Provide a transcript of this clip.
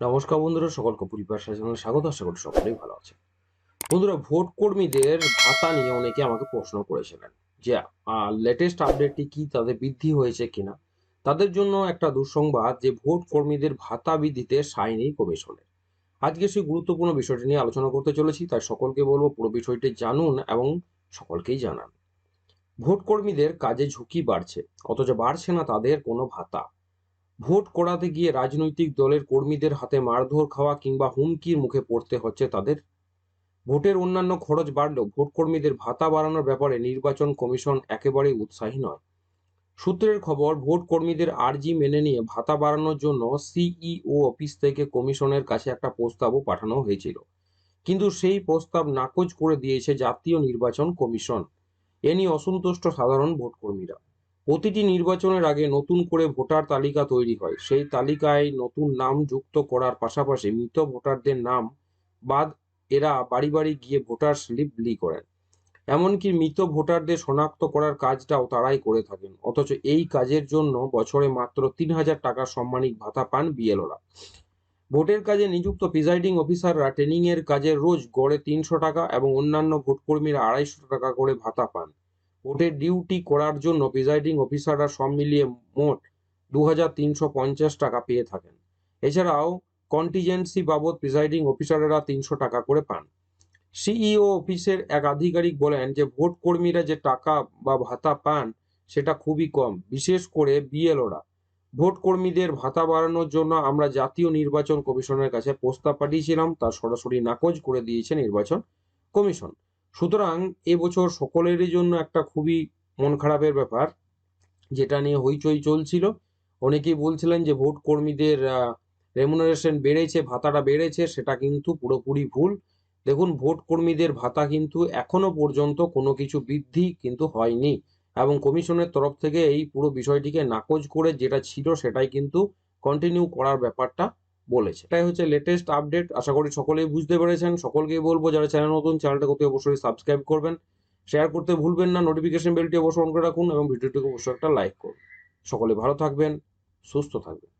নমস্কার বন্ধুরা, সকলকে পরিবার চ্যানেলে স্বাগত, আশা করি সকলেই ভালো আছে বন্ধুরা ভোট কর্মীদের ভাতা নিয়ে অনেকে আমাকে প্রশ্ন করেছিলেন যে লেটেস্ট আপডেটটি কি, তাদের বৃদ্ধি হয়েছে কিনা? তাদের জন্য একটা দুঃসংবাদ যে ভোট কর্মীদের ভাতা বৃদ্ধিতে সাইনি কমিশনের। আজকে সেই গুরুত্বপূর্ণ বিষয়টি নিয়ে আলোচনা করতে চলেছি, তাই সকলকে বলব পুরো বিষয়টি জানুন এবং সকলকেই জানান। ভোট কর্মীদের কাজে ঝুঁকি বাড়ছে, অথচ বাড়ছে না তাদের কোনো ভাতা। ভোট করাতে গিয়ে রাজনৈতিক দলের কর্মীদের হাতে মারধর খাওয়া কিংবা হুমকির মুখে পড়তে হচ্ছে তাদের। ভোটের অন্যান্য খরচ বাড়লেও ভোট কর্মীদের ভাতা বাড়ানোর ব্যাপারে নির্বাচন কমিশন একেবারেই উৎসাহী নয়। সূত্রের খবর, ভোট কর্মীদের আর্জি মেনে নিয়ে ভাতা বাড়ানোর জন্য সিইও অফিস থেকে কমিশনের কাছে একটা প্রস্তাবও পাঠানো হয়েছিল। কিন্তু সেই প্রস্তাব নাকচ করে দিয়েছে জাতীয় নির্বাচন কমিশন। এ নিয়ে অসন্তুষ্ট সাধারণ ভোটকর্মীরা প্রতিটি নির্বাচনের আগে নতুন করে ভোটার তালিকা তৈরি হয়। সেই তালিকায় নতুন নাম যুক্ত করার পাশাপাশি মৃত ভোটারদের নাম বাদ এরা বাড়ি বাড়ি গিয়ে ভোটার স্লিপ বিলি করেন। এমনকি মৃত ভোটারদের শনাক্ত করার কাজটাও তারাই করে থাকেন। অথচ এই কাজের জন্য বছরে মাত্র তিন হাজার টাকা সম্মানিক ভাতা পান বিএলওরা। ভোটের কাজে নিযুক্ত প্রিজাইডিং অফিসাররা ট্রেনিং এর কাজে রোজ গড়ে তিনশো টাকা এবং অন্যান্য ভোটকর্মীরা আড়াইশো টাকা করে ভাতা পান। ভোটের ডিউটি করার জন্য প্রিজাইডিং অফিসাররা সব মিলিয়ে মোট দু হাজার তিনশো পঞ্চাশ টাকা পেয়ে থাকেন। এছাড়াও কন্টিজেন্সি বাবদ প্রিজাইডিং অফিসারেরা তিনশো টাকা করে পান। সিইও অফিসের এক আধিকারিক বলেন যে, ভোট কর্মীরা যে টাকা বা ভাতা পান, সেটা খুবই কম। বিশেষ করে বিএলওরা ভোট কর্মীদের ভাতা বাড়ানোর জন্য আমরা জাতীয় নির্বাচন কমিশনের কাছে প্রস্তাব পাঠিয়েছিলাম, তা সরাসরি নাকচ করে দিয়েছে নির্বাচন কমিশন। সুতরাং এবছর সকলেরই জন্য একটা খুবই মন খারাপের ব্যাপার, যেটা নিয়ে হইচই চলছিল। অনেকেই বলছিলেন যে ভোট কর্মীদের রেমুনারেশন বেড়েছে, ভাতাটা বেড়েছে, সেটা কিন্তু পুরোপুরি ভুল। দেখুন, ভোট কর্মীদের ভাতা কিন্তু এখনও পর্যন্ত কোনো কিছু বৃদ্ধি কিন্তু হয়নি এবং কমিশনের তরফ থেকে এই পুরো বিষয়টিকে নাকচ করে যেটা ছিল সেটাই কিন্তু কন্টিনিউ করার ব্যাপারটা বলেছে। এটাই হচ্ছে লেটেস্ট আপডেট আশা করি সকলেই বুঝতে পেরেছেন। সকলকেই বলব, যারা চ্যানেল নতুন চ্যানেলটা অতি অবশ্যই সাবস্ক্রাইব করবেন। শেয়ার করতে ভুলবেন না নোটিফিকেশন বেলটি অবশ্যই অন করে রাখুন এবং ভিডিওটিকে অবশ্যই একটা লাইক করুন। সকলে ভালো থাকবেন, সুস্থ থাকবেন।